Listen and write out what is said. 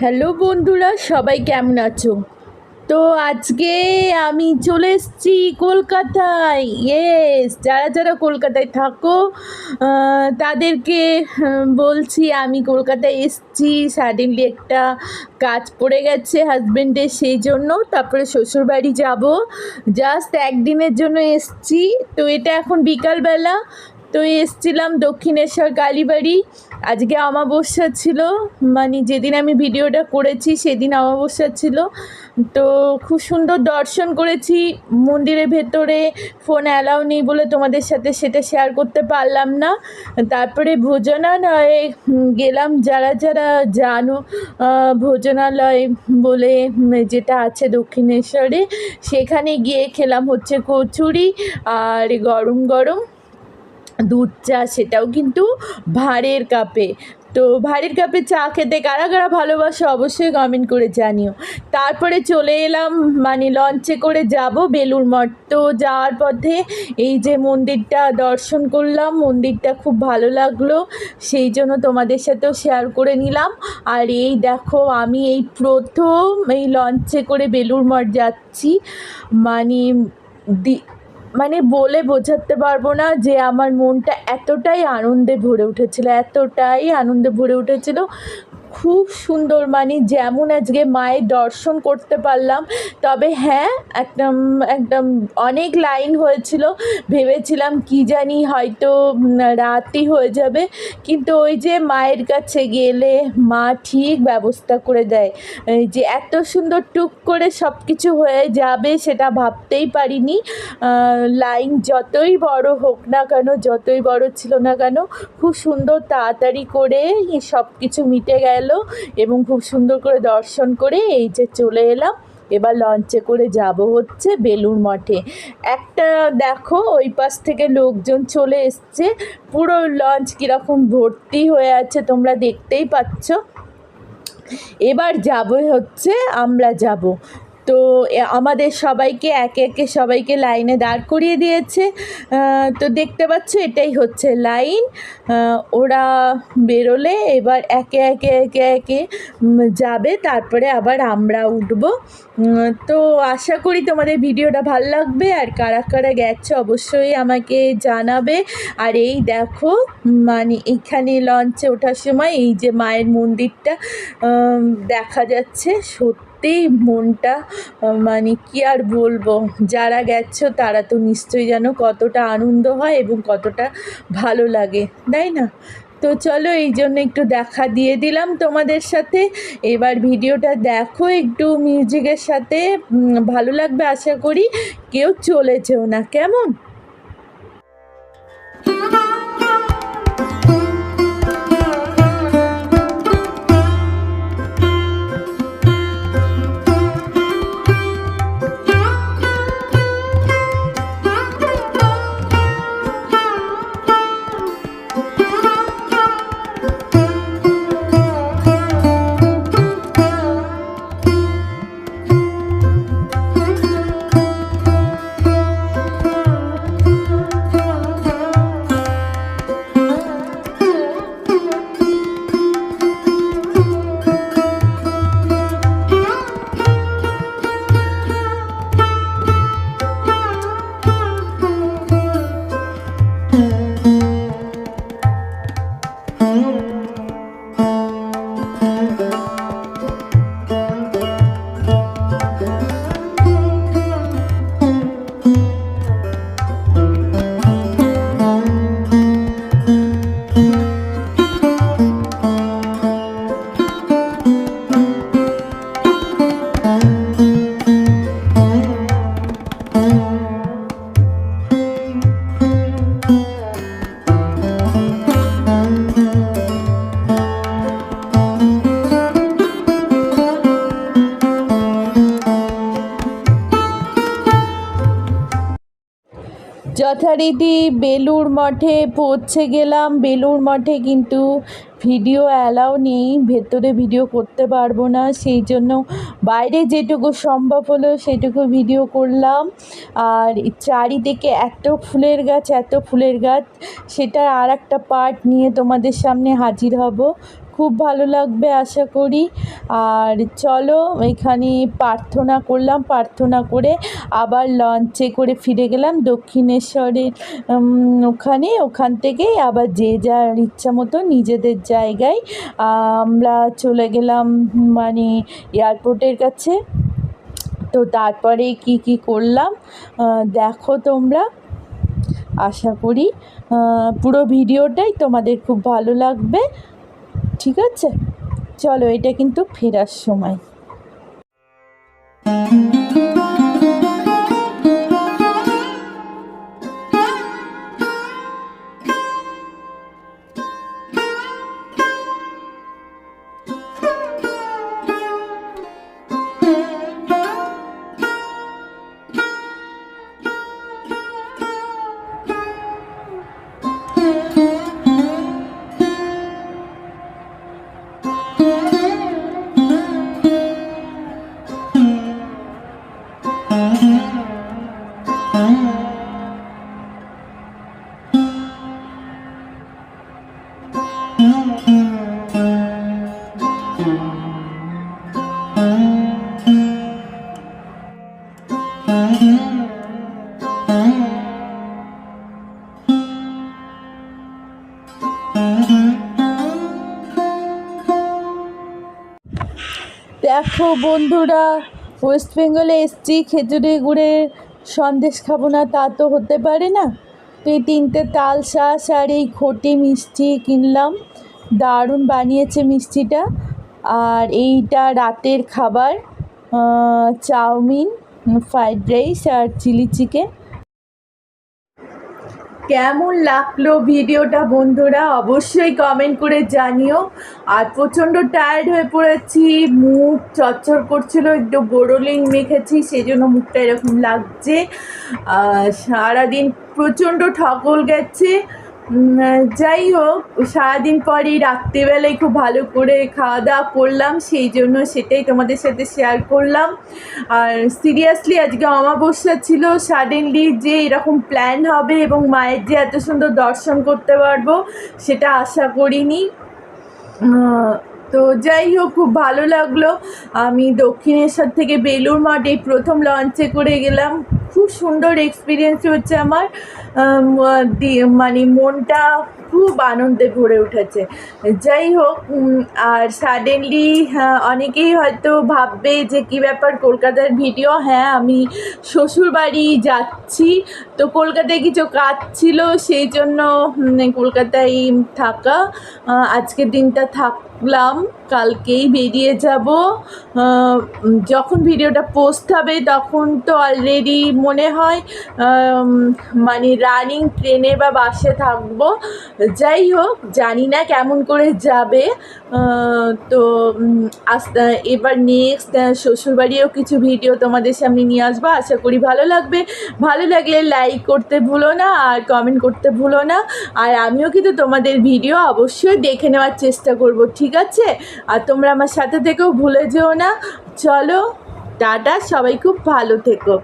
Hello বন্ধুরা, সবাই কেমন আছো? তো আজকে আমি চলে এসেছি কলকাতায়। ইয়েস যারা যারা কলকাতায় থাকো তাদেরকে বলছি আমি কলকাতায় এসেছি সাডেনলি একটা কাজ পড়ে গেছে হাজব্যান্ডের সেই জন্য তারপরে শ্বশুরবাড়ি যাব। জাস্ট একদিনের জন্য এসছি। তো এটা এখন বিকালবেলা। তো এসছিলাম দক্ষিণেশ্বর কালীবাড়ি। আজকে অমাবস্যা ছিল মানে যেদিন আমি ভিডিওটা করেছি সেদিন অমাবস্যা ছিল। তো খুব সুন্দর দর্শন করেছি, মন্দিরের ভেতরে ফোন অ্যালাউ নেই বলে তোমাদের সাথে সেটা শেয়ার করতে পারলাম না। তারপরে ভোজনালয়ে গেলাম যারা যারা জানো ভোজনালয় বলে যেটা আছে দক্ষিণেশ্বরে, সেখানে গিয়ে খেলাম হচ্ছে কচুরি আর গরম গরম। দুধ চা সেটাও কিন্তু ভাঁড়ের কাপে। তো ভাঁড়ের কাপে চা খেতে কারা কারা ভালোবাসো অবশ্যই কমেন্ট করে জানিও। তারপরে চলে এলাম মানে লঞ্চে করে যাব বেলুর মঠ। তো যাওয়ার পথে এই যে মন্দিরটা দর্শন করলাম, মন্দিরটা খুব ভালো লাগল। সেই জন্য তোমাদের সাথেও শেয়ার করে নিলাম। আর এই দেখো, আমি এই প্রথম এই লঞ্চে করে বেলুর মঠ যাচ্ছি। মানে মানে বলে বোঝাতে পারব না যে আমার মনটা এতটাই আনন্দে ভরে উঠেছিল, এতটাই আনন্দে ভরে উঠেছিল। খুব সুন্দর মানে যেমন আজকে মায়ের দর্শন করতে পারলাম। তবে হ্যাঁ একদম একদম অনেক লাইন হয়েছিল। ভেবেছিলাম কি জানি হয়তো রাতই হয়ে যাবে। কিন্তু ওই যে মায়ের কাছে গেলে মা ঠিক ব্যবস্থা করে দেয়। যে এত সুন্দর টুক করে সব কিছু হয়ে যাবে সেটা ভাবতেই পারিনি। লাইন যতই বড় হোক না কেন, যতই বড় ছিল না কেন, খুব সুন্দর তাড়াতাড়ি করে সব কিছু মিটে গেল। এবং খুব সুন্দর করে দর্শন করে এই যে চলে এলাম। এবার লঞ্চে করে যাব হচ্ছে বেলুর মঠে। একটা দেখো, ওই পাশ থেকে লোকজন চলে এসছে। পুরো লঞ্চ কীরকম ভর্তি হয়ে আছে তোমরা দেখতেই পাচ্ছ। এবার যাব হচ্ছে, আমরা যাব। তো আমাদের সবাইকে, একে একে সবাইকে লাইনে দাঁড় করিয়ে দিয়েছে। তো দেখতে পাচ্ছ, এটাই হচ্ছে লাইন। ওরা বেরোলে, এবার একে একে একে একে যাবে, তারপরে আবার আমরা উঠব। তো আশা করি তোমাদের ভিডিওটা ভালো লাগবে, আর কারা কারা গেছে অবশ্যই আমাকে জানাবে। আর এই দেখো মানে এইখানে লঞ্চে ওঠার সময় এই যে মায়ের মন্দিরটা দেখা যাচ্ছে সত্যিই মনটা মানে কি আর বলব, যারা গেছো তারা তো নিশ্চয়ই যেন কতটা আনন্দ হয় এবং কতটা ভালো লাগে, তাই না? তো চলো এই জন্য একটু দেখা দিয়ে দিলাম তোমাদের সাথে। এবার ভিডিওটা দেখো একটু মিউজিকের সাথে ভালো লাগবে আশা করি। কেউ চলেছেও না, কেমন? যথারীতি বেলুর মঠে পৌঁছে গেলাম। বেলুর মঠে কিন্তু ভিডিও অ্যালাউ নেই। ভেতরে ভিডিও করতে পারব না। সেই জন্য বাইরে যেটুকু সম্ভব হলো সেটুকু ভিডিও করলাম। আর চারিদিকে এত ফুলের গাছ, এত ফুলের গাছ, সেটার আর একটা পার্ট নিয়ে তোমাদের সামনে হাজির হব। খুব ভালো লাগবে আশা করি। আর চলো এখানে প্রার্থনা করলাম, প্রার্থনা করে আবার লঞ্চে করে ফিরে গেলাম দক্ষিণেশ্বরের ওখানে। ওখান থেকেই আবার যে যার ইচ্ছা মতো নিজেদের জায়গায় আমরা চলে গেলাম মানে এয়ারপোর্টের কাছে। তো তারপরে কি কি করলাম? দেখো তোমরা। আশা করি পুরো ভিডিওটাই তোমাদের খুব ভালো লাগবে। ঠিক আছে? চলো এটা কিন্তু ফেরার সময়। দেখো বন্ধুরা ওয়েস্ট বেঙ্গলে এসছি, খেজুরি গুড়ের সন্দেশ খাব না, তা তো হতে পারে না। তো এই তিনটে তাল শাঁস আর এই ঘটি মিষ্টি কিনলাম। দারুণ বানিয়েছে মিষ্টিটা। আর এইটা রাতের খাবার চাউমিন, ফ্রাইড রাইস আর চিলি চিকেন। কেমন লাগল ভিডিওটা বন্ধুরা? অবশ্যই কমেন্ট করে জানিও। আর প্রচণ্ড টায়ার্ড হয়ে পড়েছি, মুখ চচ্চর করছিল, একটু বোরোলিং মেখেছি সেই জন্য মুখটা এরকম লাগছে। সারাদিন প্রচণ্ড ঠকল গেছে। যাই হোক, সারাদিন পরই রাত্রিবেলায় খুব ভালো করে খাওয়া দাওয়া করলাম, সেই জন্য সেটাই তোমাদের সাথে শেয়ার করলাম। আর সিরিয়াসলি আজকে অমাবস্যা ছিল সাডেনলি যে এরকম প্ল্যান হবে এবং মায়ের যে এত সুন্দর দর্শন করতে পারব, সেটা আশা করিনি। তো যাই হোক, খুব ভালো লাগল। আমি দক্ষিণেশ্বর থেকে বেলুর মঠ প্রথম লঞ্চে করে গেলাম। খুব সুন্দর এক্সপিরিয়েন্স হচ্ছে আমার। মানে মনটা খুব আনন্দে ভরে উঠেছে। যাই হোক আর সাডেনলি অনেকেই হয়তো ভাববে যে কী ব্যাপার, কলকাতার ভিডিও হ্যাঁ আমি শ্বশুরবাড়ি যাচ্ছি। তো কলকাতায় কিছু কাজ ছিল, সেই জন্য কলকাতায় থাকা। আজকের দিনটা থাকলাম কালকেই বেরিয়ে যাব। যখন ভিডিওটা পোস্ট হবে তখন তো অলরেডি মনে হয় মানে রানিং ট্রেনে বা বাসে থাকব। যাই হোক, জানি না কেমন করে যাবে। তো আস্তে এবার নেক্সট শ্বশুরবাড়িও কিছু ভিডিও তোমাদের সামনে নিয়ে আসব। আশা করি ভালো লাগবে। ভালো লাগলে লাইক করতে ভুলো না আর কমেন্ট করতে ভুলো না। আর আমিও কিন্তু তোমাদের ভিডিও অবশ্যই দেখে নেওয়ার চেষ্টা করব ঠিক আছে? আর তোমরা আমার সাথে থেকেও ভুলে যেও না। চলো, টাটা, সবাই খুব ভালো থেকো।